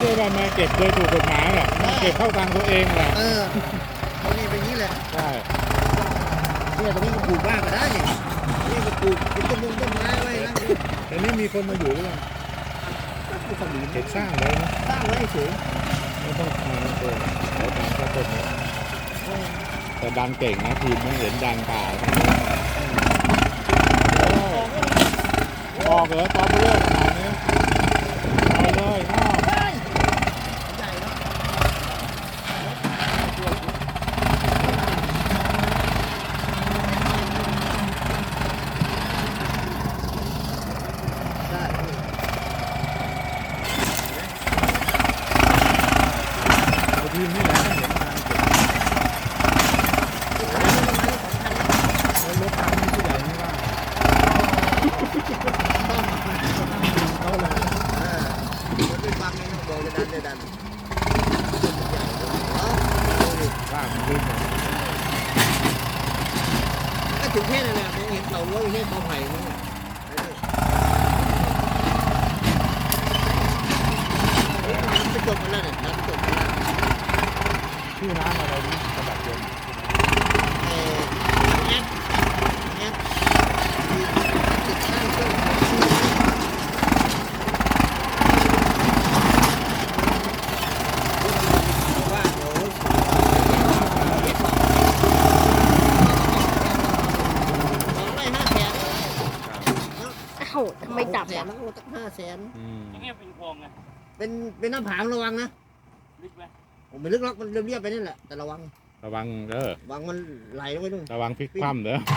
เพื่อว่ามาเก็บโดยถูกกฎหมายแหละมาเก็บเข้าตังค์ตัวเองแหละเออตรงนี้เป็นอย่างนี้แหละใช่เนี่ยตรงนี้ก็ปลูกบ้านก็ได้นี่นี่ก็ปลูกเป็นต้นมงต้นไม้ไว้นั่งดูแต่นี่มีคนมาอยู่หรือเปล่าไม่ต้องดีเก็บสร้างเลยนะสร้างไว้เฉยไม่ต้องทำตัวเขาทำแค่ต้นนี้แต่ดันเก่งนะทีมไม่เห็นดันป่าทั้งนี้ออกเหรอตอนเลิกขนาดนี้เอาเลยอ้าว ใหญ่เนาะได้ เอาทีมนี่แหละเห็นทางเก่งแล้วรถทางนี่ผู้ใหญ่ไม่ว่าเขาเลยเออมันเป็นความในน้องบอกจะดันจะดันเอาเอาดิว่ามันขึ้นมาก็ถึงแค่นั้นแหละมองเห็นเสารั้วอยู่แค่เสาไผ่นั่นแหละไปจบกันแล้วเนี่ยนัดจบกันแล้ว ชื่อร้านอะไรนะกระดาษเย็นเอ่อแอปแอปมีติดตั้งเครื่องของชื่อว่าเดี๋ยวเก็บของสองไร่ห้าแสนอ้าวทำไมจับแสอะนแล้วก็ตั้งห้าแสนอืมอย่างเงี้ยเป็นคลองไงเป็นเป็นหน้าผางระวังนะ ลึกไหม ผมไม่ลึกหรอกมันเรียบๆไปนั่นแหละแต่ระวังระวังเด้อ ระวังมันไหลลงไปนู่นระวังพลิกคว่ำเด้อ